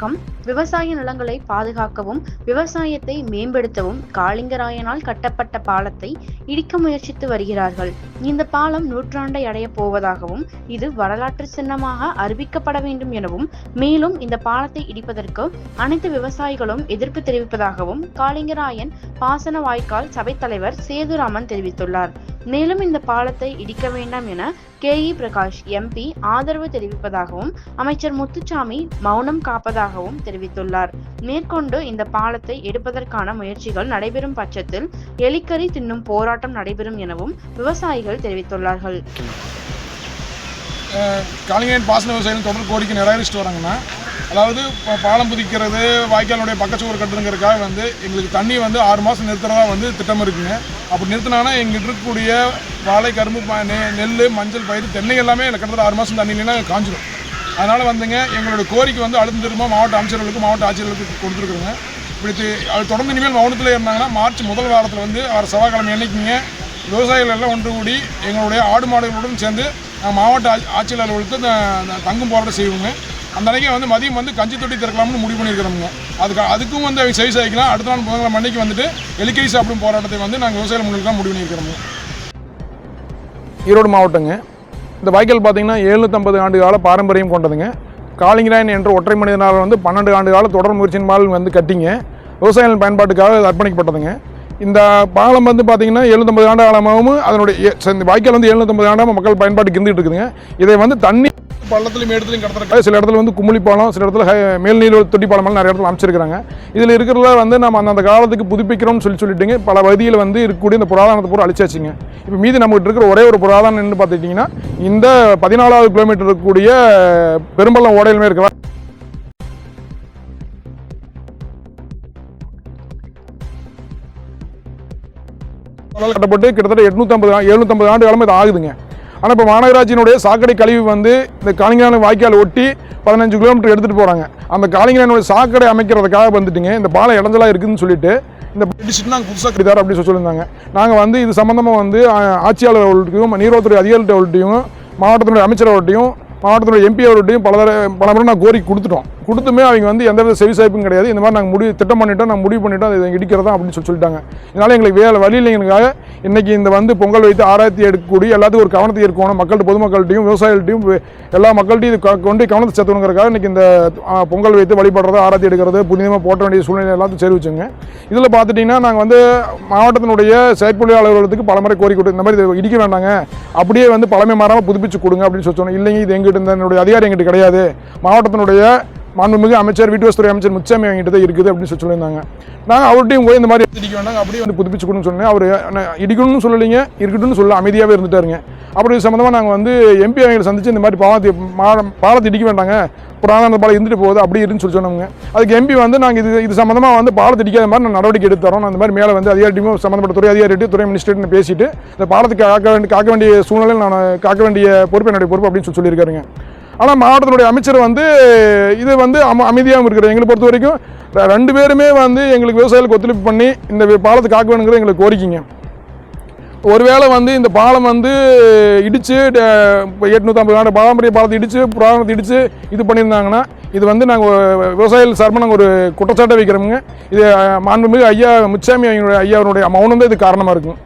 வணக்கம். விவசாய நிலங்களை பாதுகாக்கவும் விவசாயத்தை மேம்படுத்தவும் காளிங்கராயனால் கட்டப்பட்ட பாலத்தை இடிக்க முயற்சித்து வருகிறார்கள். இந்த பாலம் நூற்றாண்டை அடையப் போவதாகவும் இது வரலாற்று சின்னமாக அறிவிக்கப்பட வேண்டும் எனவும் மேலும் இந்த பாலத்தை இடிப்பதற்கு அனைத்து விவசாயிகளும் எதிர்ப்பு தெரிவிப்பதாகவும் காளிங்கராயன் பாசன வாய்க்கால் சபைத் தலைவர் சேதுராமன் தெரிவித்துள்ளார். மேலும் இந்த பாலத்தை இடிக்க வேண்டாம் என கே இ பிரகாஷ் எம்பி ஆதரவு தெரிவிப்பதாகவும் அமைச்சர் முத்துச்சாமி மௌனம் காப்பதாகவும் தெரிவித்துள்ளார். மேற்கொண்டு இந்த பாலத்தை எடுப்பதற்கான முயற்சிகள் நடைபெறும் பட்சத்தில் எலிக்கறி தின்னும் போராட்டம் நடைபெறும் எனவும் விவசாயிகள் தெரிவித்துள்ளார்கள். காளிங்கன் பாசன விவசாயிகள் தொடர் கோடிக்கு நிராகரிச்சுட்டு வராங்கன்னா அதாவது இப்போ பாலம் புதிக்கிறது வாய்க்காலுடைய பக்கச்சுவர் கட்டுறதுங்கிறதுக்காக வந்து எங்களுக்கு தண்ணி வந்து ஆறு மாதம் நிறுத்துறதா வந்து திட்டம் இருக்குங்க. அப்படி நிறுத்தினாங்கன்னா எங்கிட்ட இருக்கக்கூடிய வாழை கரும்பு நெல் மஞ்சள் பயிர் தென்னை எல்லாமே எனக்கு கிட்டத்தட்ட ஆறு மாதம் தண்ணி இல்லைன்னா காஞ்சிடும் அதனால் வந்துங்க எங்களோட கோரிக்கை வந்து அழுத்தம் திரும்ப மாவட்ட அமைச்சர்களுக்கு மாவட்ட ஆட்சியர்களுக்கு கொடுத்துருக்குறோங்க. இப்படி அது தொடர்ந்து இனிமேல் மௌனத்தில் இருந்தாங்கன்னா மார்ச் முதல் வாரத்தில் வந்து வர செவ்வாய்க்கிழமை என்றைக்குங்க விவசாயிகள் எல்லாம் ஒன்று கூடி எங்களுடைய ஆடு மாடுகளுடன் சேர்ந்து மாவட்ட ஆட்சி- ஆட்சியர் அலுவலகத்துக்கு தங்கும் போராட்டம் செய்வோங்க. அந்த அன்னைக்கு வந்து மதியம் வந்து கஞ்சி தொட்டி திறக்கலாம்னு முடிவு பண்ணியிருக்கிறோங்க அதுக்கு அதுக்கும் வந்து அவங்க சைஸ் சாய்க்கலாம் அடுத்த நாள் புதன்கிழமை அன்னைக்கு வந்துட்டு எலிக்கை சாப்பிடும் போராட்டத்தை வந்து நாங்கள் விவசாயிகள் முன்னில் தான் முடிவு பண்ணியிருக்கிறோங்க ஈரோடு மாவட்டங்க. இந்த வாய்க்கால் பார்த்தீங்கன்னா எழுநூற்றம்பது ஆண்டு கால பாரம்பரியம் கொண்டதுங்க. காளிங்கராயன் என்ற ஒற்றை மனிதனால் வந்து பன்னெண்டு ஆண்டு கால தொடர் முயற்சியின்பால் வந்து கட்டிங்க. விவசாயிகள் பயன்பாட்டுக்காக அர்ப்பணிக்கப்பட்டதுங்க. இந்த பாலம் வந்து பார்த்திங்கன்னா எழுநூற்றம்பது ஆண்டு காலமாகவும் அதனுடைய இந்த வாய்க்கால் வந்து எழுநூற்றம்பது ஆண்டாக மக்கள் பயன்பாட்டுக்கு இருந்துகிட்டு இருக்குதுங்க. இதை வந்து தண்ணி பள்ளத்துலையும் இடத்துலையும் கடத்துறதுக்காக சில இடத்துல வந்து குமுளி பாலம் சில இடத்துல மேல் மேல்நீர் தொட்டி பாலம் நிறைய இடத்துல அமைச்சிருக்கிறாங்க இதில் இருக்கிறதுல வந்து நம்ம அந்தந்த காலத்துக்கு புதுப்பிக்கிறோம்னு சொல்லி சொல்லிட்டுங்க பல வதியில் வந்து இருக்கக்கூடிய இந்த புராதனத்தை பூரா அழிச்சாச்சுங்க. இப்போ மீதி நம்மகிட்ட இருக்கிற ஒரே ஒரு புராதனம்னு பார்த்துட்டிங்கன்னா பார்த்துக்கிட்டிங்கன்னா இந்த பதினாலாவது கிலோமீட்டர் இருக்கக்கூடிய பெரும்பள்ளம் ஓடையிலுமே இருக்கலாம் கட்டப்பட்டு கிட்டத்தட்ட எட்நூற்றம்பது எழுநூற்றம்பது ஆண்டு காலமாக இது ஆகுதுங்க. ஆனால் இப்போ மாநகராட்சியினுடைய சாக்கடை கழிவு வந்து இந்த காளிங்கரான வாய்க்கால் ஒட்டி பதினஞ்சு கிலோமீட்டர் எடுத்துகிட்டு போகிறாங்க அந்த காளிங்கரானுடைய சாக்கடை அமைக்கிறதுக்காக வந்துட்டுங்க. இந்த பாலம் இடைஞ்சலாக இருக்குதுன்னு சொல்லிட்டு இந்த பெட்டிஷன் நாங்கள் புதுசாக கிடைத்தார் அப்படின்னு சொல்லி சொல்லியிருந்தாங்க. நாங்கள் வந்து இது சம்மந்தமாக வந்து ஆட்சியாளர் அவர்களுக்கும் நீர்வளத்துறை அதிகாரிகள்ட்டையும் மாவட்டத்தினுடைய அமைச்சர் அவர்கிட்டையும் மாவட்டத்தினுடைய எம்பி அவர்கிட்டையும் பல பல முறை நான் கோரிக்கை கொடுத்துட்டோம். கொடுத்துமே அவங்க வந்து எந்தவித செவிசாய்ப்பும் கிடையாது. இந்த மாதிரி நாங்கள் முடிவு திட்டம் பண்ணிட்டோம் நாங்கள் முடிவு பண்ணிட்டோம் அதை இடிக்கிறதா அப்படின்னு சொல்லி சொல்லிட்டாங்க. இதனால் எங்களுக்கு வேலை வழி இல்லைங்களுக்காக இன்றைக்கி இந்த வந்து பொங்கல் வைத்து ஆராய்ச்சி எடுக்கக்கூடிய எல்லாத்துக்கும் ஒரு கவனத்தை இருக்கணும் மக்கள்கிட்ட பொதுமக்கள்கிட்டையும் விவசாயிகள்ட்டையும் எல்லா மக்கள்கிட்டையும் இது க- கொண்டு கவனத்தை சேர்த்தணுங்கிறதுக்காக இன்றைக்கி இந்த பொங்கல் வைத்து வழிபடுறது ஆராய்ச்சி எடுக்கிறது புனிதமாக போட்ட வேண்டிய சூழ்நிலை எல்லாத்தையும் தெரிவிச்சுங்க இதில் பார்த்துட்டிங்கன்னா நாங்கள் வந்து மாவட்டத்தினுடைய செயற்பொழி அலுவலகத்துக்கு பலமுறை கோரிக்கை கொடுத்து இந்த மாதிரி இதை இடிக்க வேண்டாங்க. அப்படியே வந்து பழமை மாறாமல் புதுப்பிச்சு கொடுங்க அப்படின்னு சொல்லி சொன்னோம். இல்லைங்க இது எங்கிட்ட இந்த என்னுடைய அதிகாரி எங்கிட்ட கிடையாது. மாவட்டத்தினுடைய மாண்புமிகு அமைச்சர் வீட்டுவசத்துறை அமைச்சர் முச்சாமி வாங்கிட்டு தான் இருக்குது அப்படின்னு சொல்லி சொல்லியிருந்தாங்க. நாங்கள் அவர்கிட்டையும் போய் இந்த மாதிரி இடிக்க வேண்டாங்க அப்படியே வந்து புதுப்பிச்சு கொடுன்னு சொன்னேன். அவர் இடிக்கணும்னு சொல்லலைங்க. இருக்கட்டும்னு சொல்ல அமைதியாகவே இருந்துட்டாருங்க. அப்படி இது சம்மந்தமாக நாங்கள் வந்து எம்பி அவங்களை சந்திச்சு இந்த மாதிரி பாலத்தை மா- பாலத்தை இடிக்க வேண்டாங்க. புராண பாலம் இருந்துட்டு போகுது. அப்படி இருன்னு சொல்லி அதுக்கு எம்பி வந்து நாங்கள் இது இது சம்மந்தமாக வந்து பாலத்தை இடிக்காத மாதிரி நான் நடவடிக்கை எடுத்து தரோம். அந்த மாதிரி மேலே வந்து அதிகாரிட்டையும் சம்மந்தப்பட்ட துறை அதிகாரிட்டு துறை மினிஸ்டர்னு பேசிட்டு இந்த பாலத்துக்கு காக்க வேண்டிய காக்க வேண்டிய சூழ்நிலையில் நான் காக்க வேண்டிய பொறுப்பு என்னுடைய பொறுப்பு அப்படின்னு சொல்லி சொல்லியிருக்காருங்க. ஆனால் மாவட்டத்தினுடைய அமைச்சர் வந்து இது வந்து அம அமைதியாகவும் இருக்கிறது எங்களை பொறுத்த வரைக்கும் ரெண்டு பேருமே வந்து எங்களுக்கு விவசாயிகளுக்கு ஒத்துழைப்பு பண்ணி இந்த பாலத்தை காக்க வேணுங்கிறது எங்களுக்கு கோரிக்கைங்க. ஒருவேளை வந்து இந்த பாலம் வந்து இடித்து எட்நூற்றம்பது ஆண்டு பாரம்பரிய பாலத்தை இடித்து புராணத்தை இடித்து இது பண்ணியிருந்தாங்கன்னா இது வந்து நாங்கள் விவசாயிகள் சார்பாக நாங்கள் ஒரு குற்றச்சாட்டை வைக்கிறோமுங்க. இது மாண்புமிகு ஐயா முச்சாமி ஐயனுடைய ஐயாவுடைய மௌனம் தான் இது காரணமாக இருக்கும்.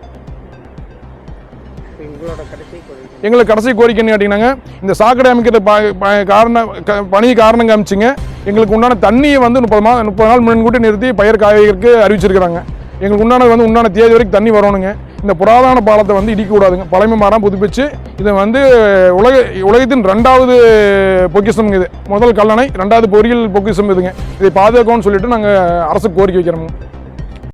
எங்களுக்கு கடைசி கோரிக்கைன்னு கேட்டிங்கன்னாங்க இந்த சாக்கடை அமைக்கிறது ப- ப- காரணம் க- பணியை காரணம் காமிச்சிங்க. எங்களுக்கு உண்டான தண்ணியை வந்து முப்பது மா முப்பது நாள் முன்கூட்டி நிறுத்தி பயிர் காய்கறிக்கு அறிவிச்சிருக்கிறாங்க. எங்களுக்கு உண்டான வந்து உண்டான தேதி வரைக்கும் தண்ணி வரணுங்க. இந்த புராதன பாலத்தை வந்து இடிக்கக்கூடாதுங்க பழமை மரம் புதுப்பிச்சு இதை வந்து உலக உலகத்தின் ரெண்டாவது பொக்கிஷம் இது. முதல் கல்லணை ரெண்டாவது பொறியியல் பொக்கிஷம் இதுங்க. இதை பாதுகாக்கணும்னு சொல்லிட்டு நாங்கள் அரசுக்கு கோரிக்கை வைக்கிறோம்